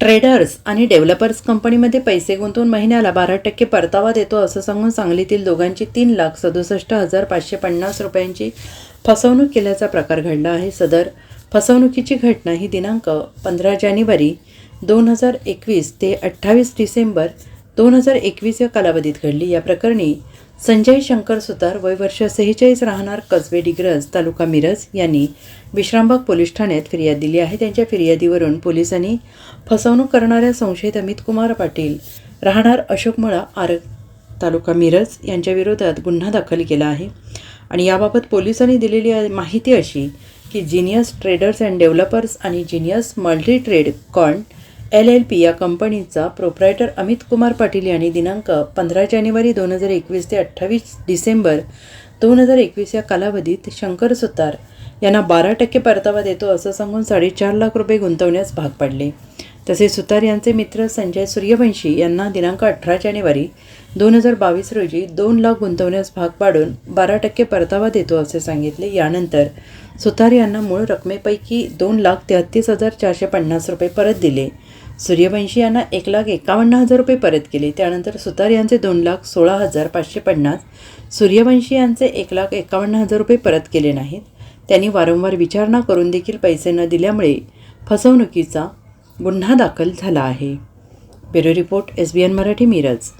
Traders आणि developers कंपनीमध्ये पैसे गुंतवून महिन्याला बारा टक्के परतावा देतो असं सांगून सांगलीतील दोघांची तीन लाख सदुसष्ट हजार पाचशे पन्नास रुपयांची फसवणूक केल्याचा प्रकार घडला आहे. सदर फसवणुकीची घटना ही दिनांक पंधरा जानेवारी दोन हजार एकवीस ते अठ्ठावीस डिसेंबर दोन हजार एकवीस या कालावधीत घडली. या प्रकरणी संजय शंकर सुतार वय वर्ष सेहेचाळीस राहणार कसबे डिग्रज तालुका मिरज यांनी विश्रामबाग पोलीस ठाण्यात फिर्याद दिली आहे. त्यांच्या फिर्यादीवरून पोलिसांनी फसवणूक करणाऱ्या संशयित अमित कुमार पाटील राहणार अशोकमळा आर तालुका मिरज यांच्याविरोधात गुन्हा दाखल केला आहे. आणि याबाबत पोलिसांनी दिलेली माहिती अशी की जिनियस ट्रेडर्स अँड डेव्हलपर्स आणि genius multi trade con L L P या कंपनीचा प्रोप्रायटर अमित कुमार पाटील यांनी दिनांक पंधरा जानेवारी दोन हजार एकवीस ते अठ्ठावीस डिसेंबर दोन हजार एकवीस या कालावधीत शंकर सुतार यांना बारा टक्के परतावा देतो असं सांगून साडेचार लाख रुपये गुंतवण्यास भाग पाडले. तसेच सुतार यांचे मित्र संजय सूर्यवंशी यांना दिनांक अठरा जानेवारी दोन हजार बावीस रोजी दोन लाख गुंतवण्यास भाग पाडून बारा टक्के परतावा देतो असे सांगितले. यानंतर सुतार यांना मूळ रकमेपैकी दोन लाख तेहतीस हजार चारशे पन्नास रुपये परत दिले. सूर्यवंशी यांना एक लाख एकावन्न हजार रुपये परत केले. त्यानंतर सुतार यांचे दोन लाख सोळा हजार पाचशे पन्नास सूर्यवंशी यांचे एक लाख एकावन्न हजार रुपये परत केले नाहीत. त्यांनी वारंवार विचारणा करून देखील पैसे न दिल्यामुळे फसवणुकीचा गुन्हा दाखल झाला आहे. Bureau report S B N Marathi Miraj.